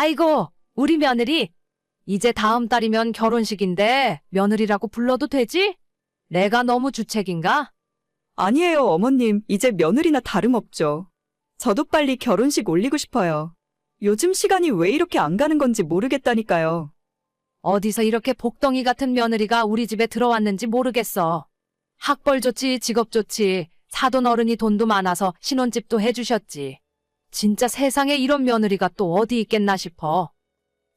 아이고, 우리 며느리. 이제 다음 달이면 결혼식인데 며느리라고 불러도 되지? 내가 너무 주책인가? 아니에요, 어머님. 이제 며느리나 다름없죠. 저도 빨리 결혼식 올리고 싶어요. 요즘 시간이 왜 이렇게 안 가는 건지 모르겠다니까요. 어디서 이렇게 복덩이 같은 며느리가 우리 집에 들어왔는지 모르겠어. 학벌 좋지, 직업 좋지, 사돈 어른이 돈도 많아서 신혼집도 해주셨지. 진짜 세상에 이런 며느리가 또 어디 있겠나 싶어.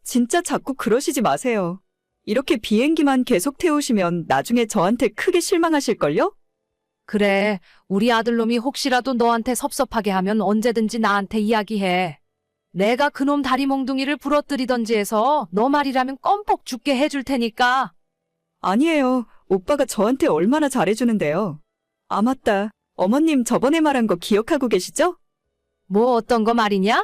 진짜 자꾸 그러시지 마세요. 이렇게 비행기만 계속 태우시면 나중에 저한테 크게 실망하실걸요? 그래, 우리 아들놈이 혹시라도 너한테 섭섭하게 하면 언제든지 나한테 이야기해. 내가 그놈 다리 몽둥이를 부러뜨리던지 해서 너 말이라면 껌뻑 죽게 해줄 테니까. 아니에요. 오빠가 저한테 얼마나 잘해주는데요. 아, 맞다. 어머님 저번에 말한 거 기억하고 계시죠? 뭐 어떤 거 말이냐?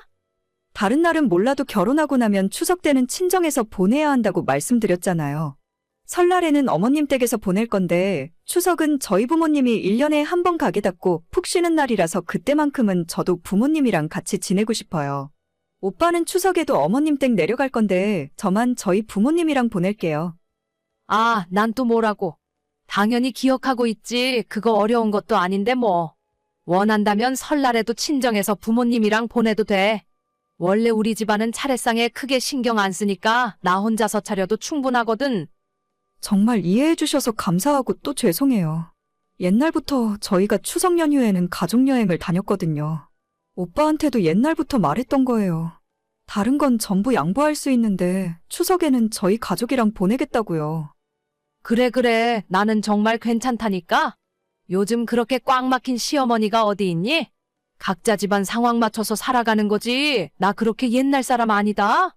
다른 날은 몰라도 결혼하고 나면 추석 때는 친정에서 보내야 한다고 말씀드렸잖아요. 설날에는 어머님 댁에서 보낼 건데 추석은 저희 부모님이 1년에 한 번 가게 닫고 푹 쉬는 날이라서 그때만큼은 저도 부모님이랑 같이 지내고 싶어요. 오빠는 추석에도 어머님 댁 내려갈 건데 저만 저희 부모님이랑 보낼게요. 아, 난 또 뭐라고. 당연히 기억하고 있지. 그거 어려운 것도 아닌데 뭐. 원한다면 설날에도 친정에서 부모님이랑 보내도 돼. 원래 우리 집안은 차례상에 크게 신경 안 쓰니까 나 혼자서 차려도 충분하거든. 정말 이해해 주셔서 감사하고 또 죄송해요. 옛날부터 저희가 추석 연휴에는 가족여행을 다녔거든요. 오빠한테도 옛날부터 말했던 거예요. 다른 건 전부 양보할 수 있는데 추석에는 저희 가족이랑 보내겠다고요. 그래, 그래. 나는 정말 괜찮다니까. 요즘 그렇게 꽉 막힌 시어머니가 어디 있니? 각자 집안 상황 맞춰서 살아가는 거지. 나 그렇게 옛날 사람 아니다.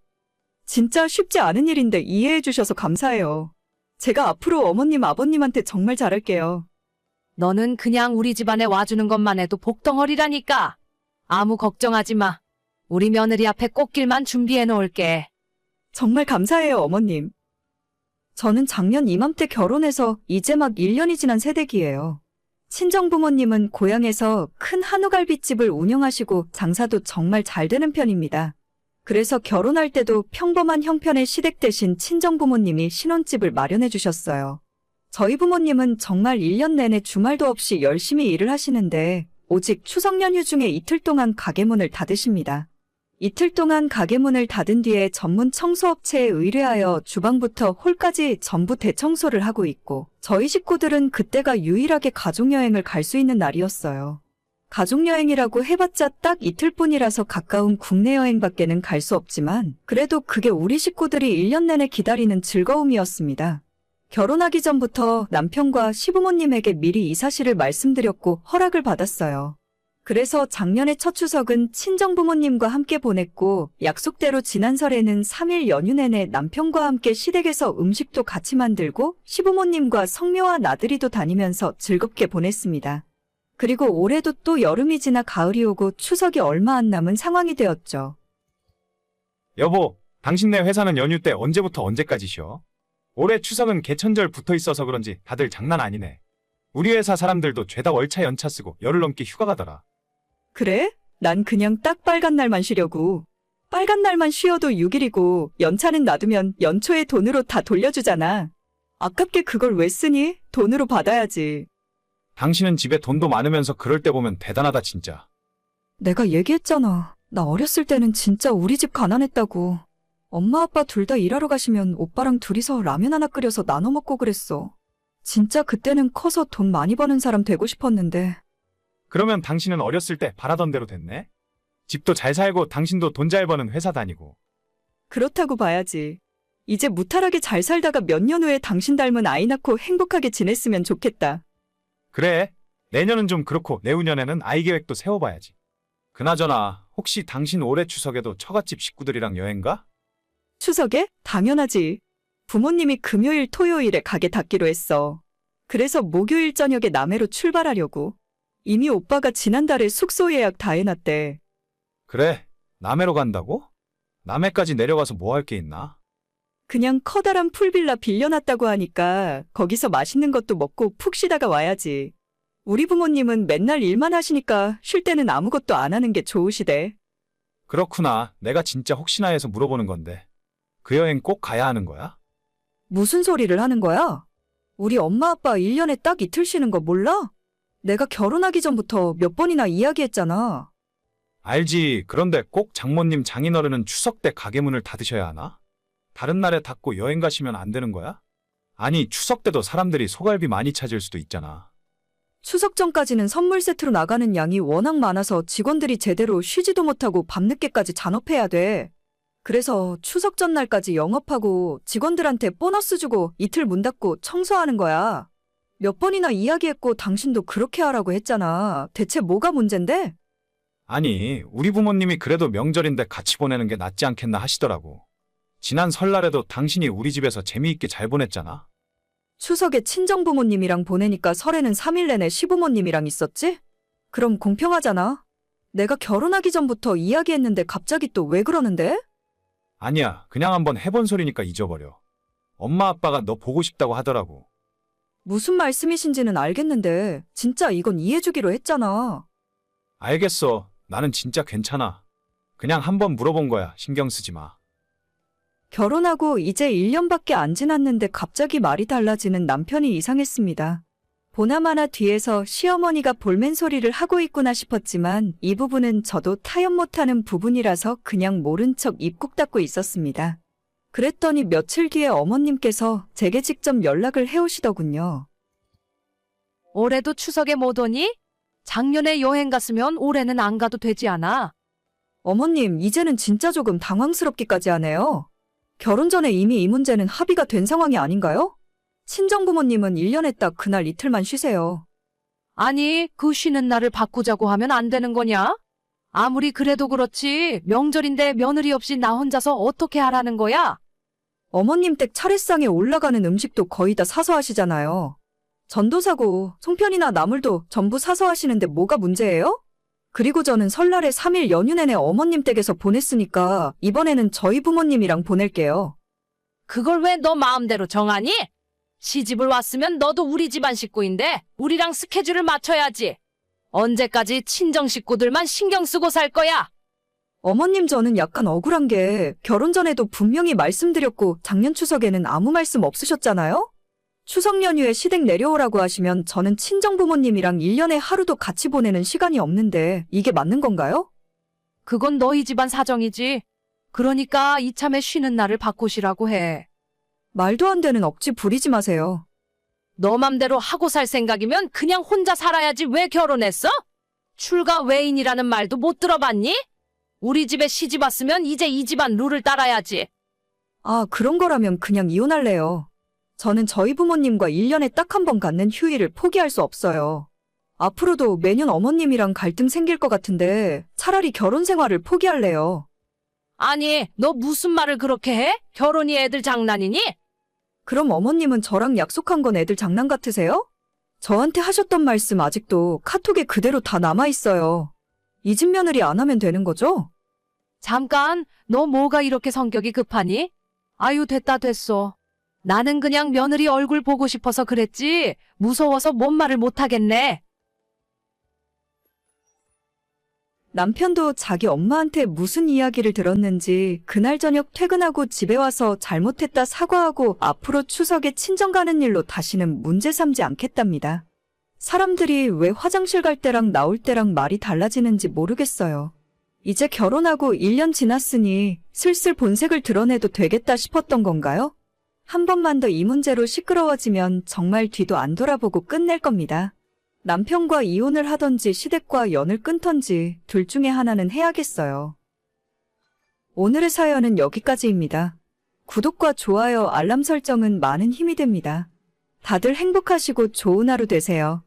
진짜 쉽지 않은 일인데 이해해 주셔서 감사해요. 제가 앞으로 어머님 아버님한테 정말 잘할게요. 너는 그냥 우리 집안에 와주는 것만 해도 복덩어리라니까. 아무 걱정하지 마. 우리 며느리 앞에 꽃길만 준비해 놓을게. 정말 감사해요, 어머님. 저는 작년 이맘때 결혼해서 이제 막 1년이 지난 새댁이에요. 친정부모님은 고향에서 큰 한우갈비집을 운영하시고 장사도 정말 잘 되는 편입니다. 그래서 결혼할 때도 평범한 형편의 시댁 대신 친정부모님이 신혼집을 마련해 주셨어요. 저희 부모님은 정말 1년 내내 주말도 없이 열심히 일을 하시는데 오직 추석 연휴 중에 이틀 동안 가게 문을 닫으십니다. 이틀 동안 가게 문을 닫은 뒤에 전문 청소업체에 의뢰하여 주방부터 홀까지 전부 대청소를 하고 있고 저희 식구들은 그때가 유일하게 가족여행을 갈 수 있는 날이었어요. 가족여행이라고 해봤자 딱 이틀뿐이라서 가까운 국내 여행밖에는 갈 수 없지만 그래도 그게 우리 식구들이 1년 내내 기다리는 즐거움이었습니다. 결혼하기 전부터 남편과 시부모님에게 미리 이 사실을 말씀드렸고 허락을 받았어요. 그래서 작년의 첫 추석은 친정 부모님과 함께 보냈고 약속대로 지난 설에는 3일 연휴 내내 남편과 함께 시댁에서 음식도 같이 만들고 시부모님과 성묘와 나들이도 다니면서 즐겁게 보냈습니다. 그리고 올해도 또 여름이 지나 가을이 오고 추석이 얼마 안 남은 상황이 되었죠. 여보, 당신네 회사는 연휴 때 언제부터 언제까지 쉬어? 올해 추석은 개천절 붙어 있어서 그런지 다들 장난 아니네. 우리 회사 사람들도 죄다 월차 연차 쓰고 열흘 넘게 휴가 가더라. 그래? 난 그냥 딱 빨간 날만 쉬려고. 빨간 날만 쉬어도 6일이고 연차는 놔두면 연초에 돈으로 다 돌려주잖아. 아깝게 그걸 왜 쓰니? 돈으로 받아야지. 당신은 집에 돈도 많으면서 그럴 때 보면 대단하다 진짜. 내가 얘기했잖아. 나 어렸을 때는 진짜 우리 집 가난했다고. 엄마 아빠 둘 다 일하러 가시면 오빠랑 둘이서 라면 하나 끓여서 나눠 먹고 그랬어. 진짜 그때는 커서 돈 많이 버는 사람 되고 싶었는데 그러면 당신은 어렸을 때 바라던 대로 됐네? 집도 잘 살고 당신도 돈 잘 버는 회사 다니고. 그렇다고 봐야지. 이제 무탈하게 잘 살다가 몇 년 후에 당신 닮은 아이 낳고 행복하게 지냈으면 좋겠다. 그래, 내년은 좀 그렇고 내후년에는 아이 계획도 세워봐야지. 그나저나 혹시 당신 올해 추석에도 처갓집 식구들이랑 여행 가? 추석에? 당연하지. 부모님이 금요일, 토요일에 가게 닫기로 했어. 그래서 목요일 저녁에 남해로 출발하려고. 이미 오빠가 지난달에 숙소 예약 다 해놨대. 그래, 남해로 간다고? 남해까지 내려가서 뭐 할 게 있나? 그냥 커다란 풀빌라 빌려놨다고 하니까 거기서 맛있는 것도 먹고 푹 쉬다가 와야지. 우리 부모님은 맨날 일만 하시니까 쉴 때는 아무것도 안 하는 게 좋으시대. 그렇구나. 내가 진짜 혹시나 해서 물어보는 건데. 그 여행 꼭 가야 하는 거야? 무슨 소리를 하는 거야? 우리 엄마 아빠 1년에 딱 이틀 쉬는 거 몰라? 내가 결혼하기 전부터 몇 번이나 이야기했잖아. 알지. 그런데 꼭 장모님 장인어른은 추석 때 가게 문을 닫으셔야 하나? 다른 날에 닫고 여행 가시면 안 되는 거야? 아니, 추석 때도 사람들이 소갈비 많이 찾을 수도 있잖아. 추석 전까지는 선물 세트로 나가는 양이 워낙 많아서 직원들이 제대로 쉬지도 못하고 밤늦게까지 잔업해야 돼. 그래서 추석 전날까지 영업하고 직원들한테 보너스 주고 이틀 문 닫고 청소하는 거야. 몇 번이나 이야기했고 당신도 그렇게 하라고 했잖아. 대체 뭐가 문젠데? 아니, 우리 부모님이 그래도 명절인데 같이 보내는 게 낫지 않겠나 하시더라고. 지난 설날에도 당신이 우리 집에서 재미있게 잘 보냈잖아. 추석에 친정 부모님이랑 보내니까 설에는 3일 내내 시부모님이랑 있었지? 그럼 공평하잖아. 내가 결혼하기 전부터 이야기했는데 갑자기 또 왜 그러는데? 아니야, 그냥 한번 해본 소리니까 잊어버려. 엄마 아빠가 너 보고 싶다고 하더라고. 무슨 말씀이신지는 알겠는데 진짜 이건 이해주기로 했잖아. 알겠어. 나는 진짜 괜찮아. 그냥 한번 물어본 거야. 신경 쓰지 마. 결혼하고 이제 1년밖에 안 지났는데 갑자기 말이 달라지는 남편이 이상했습니다. 보나마나 뒤에서 시어머니가 볼멘 소리를 하고 있구나 싶었지만 이 부분은 저도 타협 못하는 부분이라서 그냥 모른 척 입국 닫고 있었습니다. 그랬더니 며칠 뒤에 어머님께서 제게 직접 연락을 해오시더군요. 올해도 추석에 못 오니? 작년에 여행 갔으면 올해는 안 가도 되지 않아? 어머님, 이제는 진짜 조금 당황스럽기까지 하네요. 결혼 전에 이미 이 문제는 합의가 된 상황이 아닌가요? 친정부모님은 1년에 딱 그날 이틀만 쉬세요. 아니, 그 쉬는 날을 바꾸자고 하면 안 되는 거냐? 아무리 그래도 그렇지, 명절인데 며느리 없이 나 혼자서 어떻게 하라는 거야? 어머님 댁 차례상에 올라가는 음식도 거의 다 사서 하시잖아요. 전도 사고 송편이나 나물도 전부 사서 하시는데 뭐가 문제예요? 그리고 저는 설날에 3일 연휴 내내 어머님 댁에서 보냈으니까 이번에는 저희 부모님이랑 보낼게요. 그걸 왜 너 마음대로 정하니? 시집을 왔으면 너도 우리 집안 식구인데 우리랑 스케줄을 맞춰야지. 언제까지 친정 식구들만 신경 쓰고 살 거야? 어머님 저는 약간 억울한 게 결혼 전에도 분명히 말씀드렸고 작년 추석에는 아무 말씀 없으셨잖아요? 추석 연휴에 시댁 내려오라고 하시면 저는 친정 부모님이랑 1년에 하루도 같이 보내는 시간이 없는데 이게 맞는 건가요? 그건 너희 집안 사정이지. 그러니까 이참에 쉬는 날을 바꾸시라고 해. 말도 안 되는 억지 부리지 마세요. 너 맘대로 하고 살 생각이면 그냥 혼자 살아야지 왜 결혼했어? 출가 외인이라는 말도 못 들어봤니? 우리 집에 시집 왔으면 이제 이 집안 룰을 따라야지. 아, 그런 거라면 그냥 이혼할래요. 저는 저희 부모님과 1년에 딱 한 번 갖는 휴일을 포기할 수 없어요. 앞으로도 매년 어머님이랑 갈등 생길 것 같은데 차라리 결혼 생활을 포기할래요. 아니, 너 무슨 말을 그렇게 해? 결혼이 애들 장난이니? 그럼 어머님은 저랑 약속한 건 애들 장난 같으세요? 저한테 하셨던 말씀 아직도 카톡에 그대로 다 남아있어요. 이 집 며느리 안 하면 되는 거죠? 잠깐, 너 뭐가 이렇게 성격이 급하니? 아유, 됐다, 됐어. 나는 그냥 며느리 얼굴 보고 싶어서 그랬지, 무서워서 뭔 말을 못하겠네. 남편도 자기 엄마한테 무슨 이야기를 들었는지 그날 저녁 퇴근하고 집에 와서 잘못했다 사과하고 앞으로 추석에 친정 가는 일로 다시는 문제 삼지 않겠답니다. 사람들이 왜 화장실 갈 때랑 나올 때랑 말이 달라지는지 모르겠어요. 이제 결혼하고 1년 지났으니 슬슬 본색을 드러내도 되겠다 싶었던 건가요? 한 번만 더 이 문제로 시끄러워지면 정말 뒤도 안 돌아보고 끝낼 겁니다. 남편과 이혼을 하던지 시댁과 연을 끊던지 둘 중에 하나는 해야겠어요. 오늘의 사연은 여기까지입니다. 구독과 좋아요, 알람 설정은 많은 힘이 됩니다. 다들 행복하시고 좋은 하루 되세요.